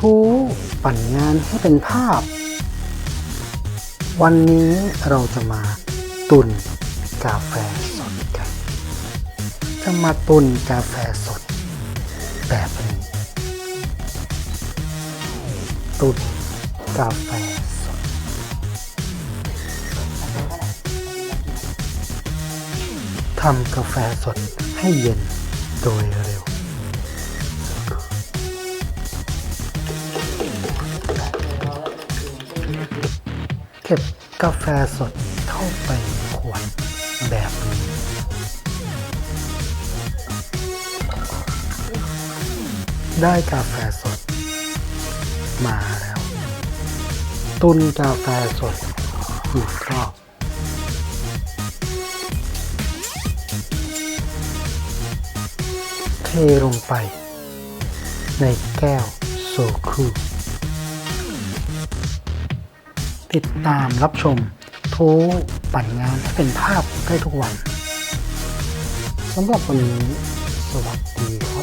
ทูปั่นงานให้เป็นภาพ วันนี้เราจะมาตุนกาแฟสดกัน จะมาตุนกาแฟสด แบบนี้ตุนกาแฟสด ทำกาแฟสดให้เย็นโดยเร็ว เก็บกาแฟสดเข้าไปในขวดแบบนี้ได้กาแฟสด มาแล้ว ตุนกาแฟสดอีกรอบเทลงไป ในแก้วโซคู ติดตามรับชมทูปั่นงานเป็นภาพได้ทุกวันสำหรับวันนี้สวัสดี